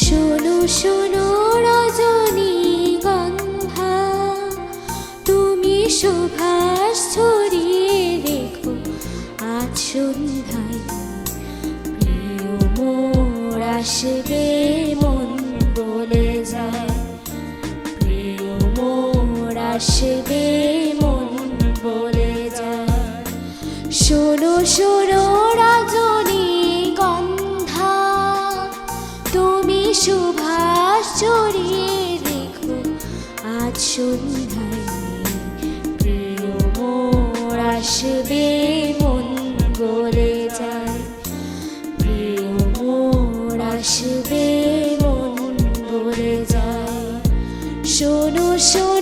শোনো শোনো রজনী গন্ধা, তুমি সুভাষ ছড়িয়ে রেখো আজ সন্ধ্যায়। প্রিয় মোর আসবে মন বলে যায়। প্রিয় মোর আসবে মন বলে যায়। শোনো শোনো আসবে মন বলে যায়। প্রিয় মোর আসবে মন বলে যায়। শোনো শোনো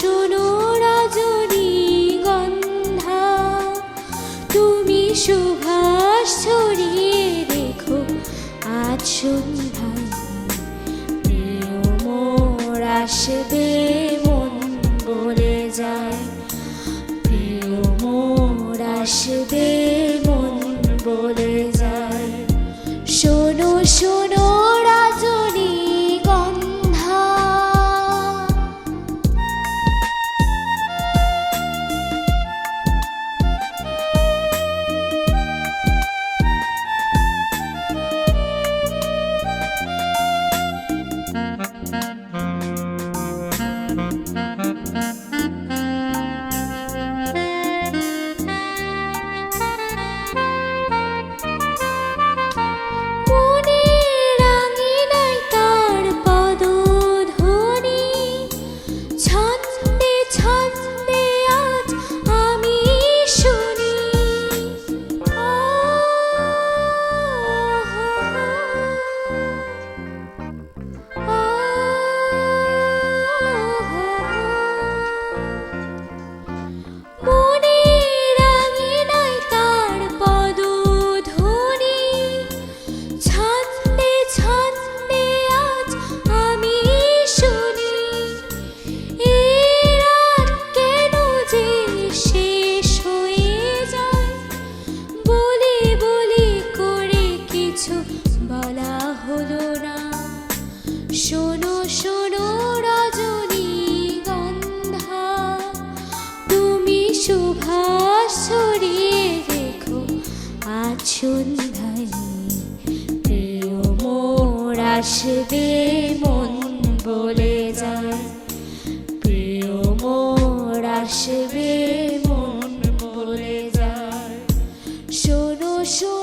শোনো রজনী গন্ধা, তুমি সুভাষ ছড়িয়ে আজ সন্ধ্যায়। প্রিয় মোর আসবে মন বলে যায়, প্রিয় মোর আসবে সন্ধ্যায় প্রিয় মোর আসবে মন বলে যায়। প্রিয় মোর আসবে মন বলে যায়। শোনো শোনো।